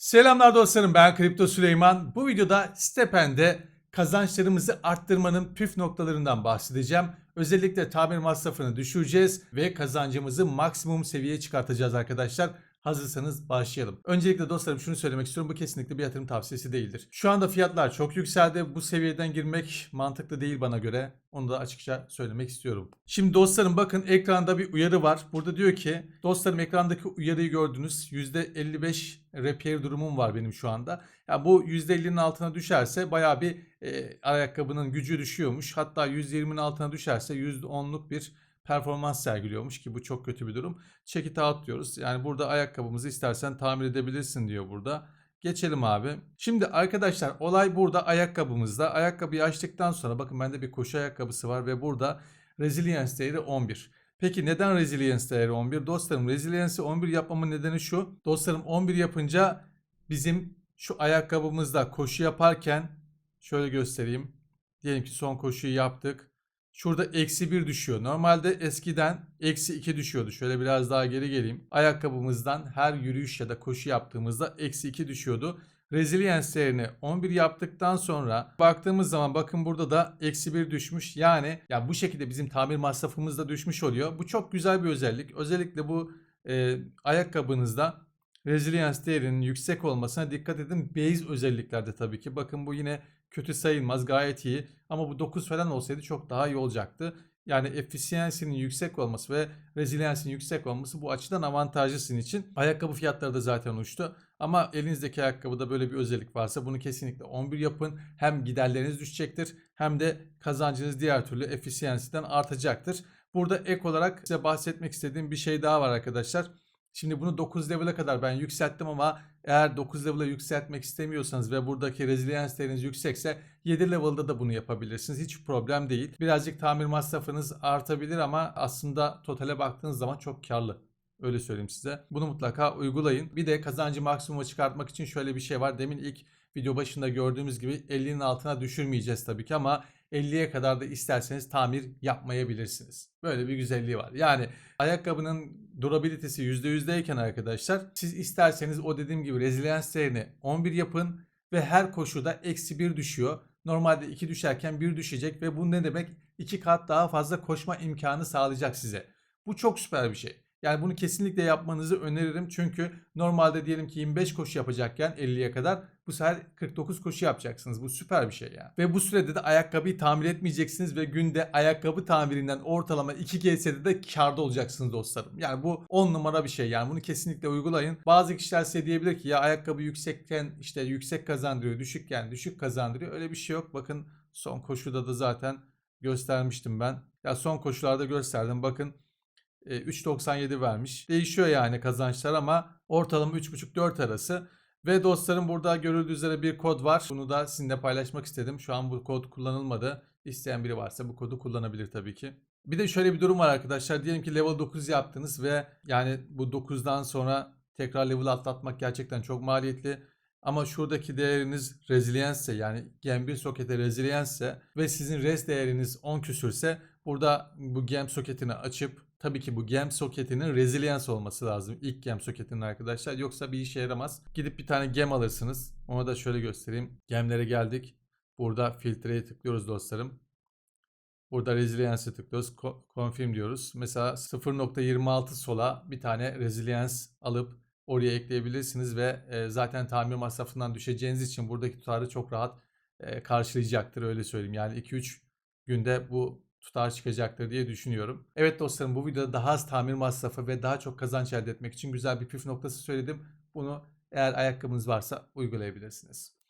Selamlar dostlarım ben Kripto Süleyman. Bu videoda Stepen'de kazançlarımızı arttırmanın püf noktalarından bahsedeceğim. Özellikle tamir masrafını düşüreceğiz ve kazancımızı maksimum seviyeye çıkartacağız arkadaşlar. Hazırsanız başlayalım. Öncelikle dostlarım şunu söylemek istiyorum. Bu kesinlikle bir yatırım tavsiyesi değildir. Şu anda fiyatlar çok yükseldi. Bu seviyeden girmek mantıklı değil bana göre. Onu da açıkça söylemek istiyorum. Şimdi dostlarım bakın ekranda bir uyarı var. Burada diyor ki dostlarım ekrandaki uyarıyı gördünüz. %55 repair durumum var benim şu anda. Ya bu %50'nin altına düşerse bayağı bir e, ayakkabının gücü düşüyormuş. Hatta %20'nin altına düşerse %10'luk bir performans sergiliyormuş ki bu çok kötü bir durum. Check it out diyoruz. Yani burada ayakkabımızı istersen tamir edebilirsin diyor burada. Geçelim abi. Şimdi arkadaşlar olay burada ayakkabımızda. Ayakkabıyı açtıktan sonra bakın bende bir koşu ayakkabısı var ve burada resilience değeri 11. Peki neden resilience değeri 11? Dostlarım resilience'i 11 yapmamın nedeni şu. Dostlarım 11 yapınca bizim şu ayakkabımızda koşu yaparken şöyle göstereyim. Diyelim ki son koşuyu yaptık. Şurada eksi 1 düşüyor. Normalde eskiden eksi 2 düşüyordu. Şöyle biraz daha geri geleyim. Ayakkabımızdan her yürüyüş ya da koşu yaptığımızda eksi 2 düşüyordu. Resilience değerini 11 yaptıktan sonra baktığımız zaman bakın burada da eksi 1 düşmüş. Yani ya bu şekilde bizim tamir masrafımız da düşmüş oluyor. Bu çok güzel bir özellik. Özellikle bu e, ayakkabınızda resilience değerinin yüksek olmasına dikkat edin. Base özelliklerde tabii ki. Bakın bu yine kötü sayılmaz gayet iyi. Ama bu 9 falan olsaydı çok daha iyi olacaktı. Yani efficiency'nin yüksek olması ve resilience'in yüksek olması bu açıdan avantajlı sizin için. Ayakkabı fiyatları da zaten uçtu. Ama elinizdeki ayakkabıda böyle bir özellik varsa bunu kesinlikle 11 yapın. Hem giderleriniz düşecektir hem de kazancınız diğer türlü efficiency'den artacaktır. Burada ek olarak size bahsetmek istediğim bir şey daha var arkadaşlar. Şimdi bunu 9 level'a kadar ben yükselttim ama eğer 9 level'a yükseltmek istemiyorsanız ve buradaki resilience değeriniz yüksekse 7 level'da da bunu yapabilirsiniz. Hiç problem değil. Birazcık tamir masrafınız artabilir ama aslında totale baktığınız zaman çok karlı. Öyle söyleyeyim size. Bunu mutlaka uygulayın. Bir de kazancı maksimuma çıkartmak için şöyle bir şey var. Demin ilk video başında gördüğümüz gibi 50'nin altına düşürmeyeceğiz tabii ki ama 50'ye kadar da isterseniz tamir yapmayabilirsiniz. Böyle bir güzelliği var. Yani ayakkabının durabilitesi %100'deyken arkadaşlar siz isterseniz o dediğim gibi resilience değerini 11 yapın ve her koşuda eksi 1 düşüyor. Normalde 2 düşerken 1 düşecek ve bu ne demek? 2 kat daha fazla koşma imkanı sağlayacak size. Bu çok süper bir şey. Yani bunu kesinlikle yapmanızı öneririm. Çünkü normalde diyelim ki 25 koşu yapacakken 50'ye kadar bu sefer 49 koşu yapacaksınız. Bu süper bir şey yani. Ve bu sürede de ayakkabıyı tamir etmeyeceksiniz ve günde ayakkabı tamirinden ortalama 2 GS'de de karda olacaksınız dostlarım. Yani bu 10 numara bir şey yani bunu kesinlikle uygulayın. Bazı kişiler size diyebilir ki ya ayakkabı yüksekken işte yüksek kazandırıyor, düşükken düşük kazandırıyor. Öyle bir şey yok. Bakın son koşuda da zaten göstermiştim ben. Ya son koşularda gösterdim. Bakın 3.97 vermiş. Değişiyor yani kazançlar ama ortalama 3.5-4 arası. Ve dostlarım burada görüldüğü üzere bir kod var. Bunu da sizinle paylaşmak istedim. Şu an bu kod kullanılmadı. İsteyen biri varsa bu kodu kullanabilir tabii ki. Bir de şöyle bir durum var arkadaşlar. Diyelim ki level 9 yaptınız ve yani bu 9'dan sonra tekrar level atlatmak gerçekten çok maliyetli. Ama şuradaki değeriniz resilience yani Gen 1 sokete resilience ve sizin res değeriniz 10 küsürse burada bu gem soketini açıp tabii ki bu gem soketinin resilience olması lazım. İlk gem soketinin arkadaşlar. Yoksa bir işe yaramaz. Gidip bir tane gem alırsınız. Onu da şöyle göstereyim. Gemlere geldik. Burada filtreye tıklıyoruz dostlarım. Burada resilience'e tıklıyoruz. Confirm diyoruz. Mesela 0.26 sola bir tane resilience alıp oraya ekleyebilirsiniz ve zaten tamir masrafından düşeceğiniz için buradaki tutarı çok rahat karşılayacaktır öyle söyleyeyim. Yani 2-3 günde bu tutar çıkacaktır diye düşünüyorum. Evet dostlarım bu videoda daha az tamir masrafı ve daha çok kazanç elde etmek için güzel bir püf noktası söyledim. Bunu eğer ayakkabınız varsa uygulayabilirsiniz.